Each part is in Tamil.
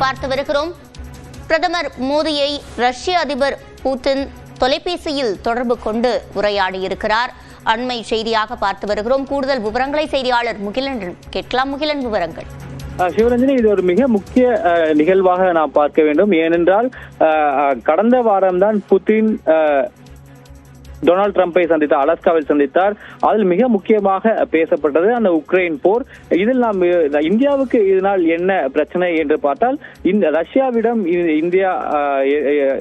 பார்த்து வருகிறோம். பிரதமர் மோடியை ரஷ்ய அதிபர் புட்டின் தொலைபேசியில் தொடர்பு கொண்டு உரையாடியிருக்கிறார். அண்மை செய்தியாக பார்த்து வருகிறோம். கூடுதல் விவரங்களை செய்தியாளர் முகிலன் கேட்கலாம். முகிலன் விவரங்கள். சிவரஞ்சனி இது ஒரு மிக முக்கிய நிகழ்வாக நாம் பார்க்க வேண்டும். ஏனென்றால் கடந்த வாரம்தான் புதின் டொனால்ட் ட்ரம்பை சந்தித்தார் அலாஸ்காவில் சந்தித்தார். அதில் மிக முக்கியமாக பேசப்பட்டது அந்த உக்ரைன் போர். இதில் நாம் இந்தியாவுக்கு இதனால் என்ன பிரச்சனை என்று பார்த்தால் இந்த ரஷ்யாவிடம் இந்தியா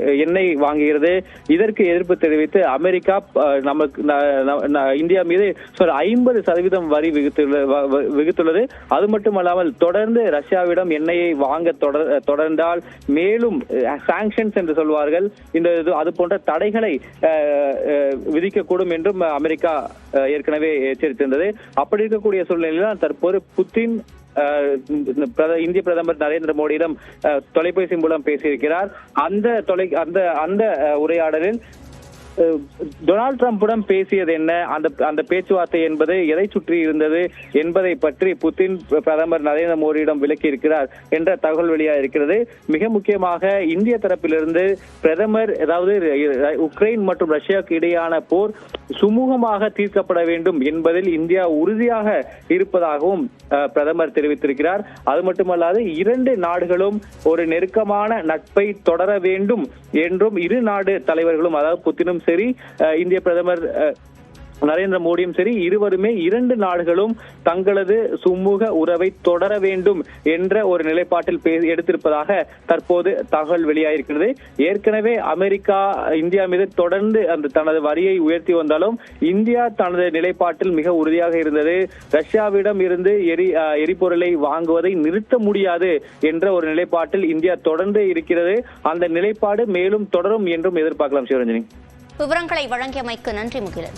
எண்ணெய் வாங்குகிறது. இதற்கு எதிர்ப்பு தெரிவித்து அமெரிக்கா நமக்கு ந- ந- ந- இந்தியா மீது ஐம்பது சதவீதம் வரி வ- வ- விகுத்துள்ளது அது மட்டுமல்லாமல் தொடர்ந்து ரஷ்யாவிடம் எண்ணெயை வாங்க தொடர் தொடர்ந்தால் மேலும் சாங்ஷன்ஸ் என்று சொல்வார்கள். இந்த இது அது போன்ற தடைகளை விதிக்கக்கூடும் என்றும் அமெரிக்கா அஹ், ஏற்கனவே எச்சரித்திருந்தது. அப்படி இருக்கக்கூடிய சூழ்நிலையில் தான் தற்போது புத்தின் அஹ், இந்திய பிரதமர் நரேந்திர மோடியிடம் தொலைபேசி மூலம் பேசியிருக்கிறார். அந்த தொலை அந்த அந்த உரையாடலில் டொனால்ட் டிரம்புடன் பேசியது என்ன? அந்த அந்த பேச்சுவார்த்தை என்பது எதை சுற்றி இருந்தது என்பதை பற்றி புதின் பிரதமர் நரேந்திர மோடியிடம் விளக்கி இருக்கிறார் என்ற தகவல் வெளியாக இருக்கிறது. மிக முக்கியமாக இந்திய தரப்பிலிருந்து பிரதமர் அதாவது உக்ரைன் மற்றும் ரஷ்யாவுக்கு இடையான போர் சுமூகமாக தீர்க்கப்பட வேண்டும் என்பதில் இந்தியா உறுதியாக இருப்பதாகவும் அஹ், பிரதமர் தெரிவித்திருக்கிறார். அது மட்டுமல்லாது இரண்டு நாடுகளும் ஒரு நெருக்கமான நட்பை தொடர வேண்டும் என்றும் இரு நாடு தலைவர்களும் அதாவது புத்தினும் சரி இந்திய பிரதமர் நரேந்திர மோடியும் சரி இருவருமே இரண்டு நாடுகளும் தங்களது சுமூக உறவை தொடர வேண்டும் என்ற ஒரு நிலைப்பாட்டில் எடுத்திருப்பதாக தற்போது தகவல் வெளியாயிருக்கிறது. ஏற்கனவே அமெரிக்கா இந்தியா மீது தொடர்ந்து அந்த தனது வரியை உயர்த்தி வந்தாலும் இந்தியா தனது நிலைப்பாட்டில் மிக உறுதியாக இருந்தது. ரஷ்யாவிடம் இருந்து எரி அஹ், எரிபொருளை வாங்குவதை நிறுத்த முடியாது என்ற ஒரு நிலைப்பாட்டில் இந்தியா தொடர்ந்து இருக்கிறது. அந்த நிலைப்பாடு மேலும் தொடரும் என்றும் எதிர்பார்க்கலாம் சிவரஞ்சனி. விவரங்களை வழங்கியமைக்கு நன்றி முகிலன்.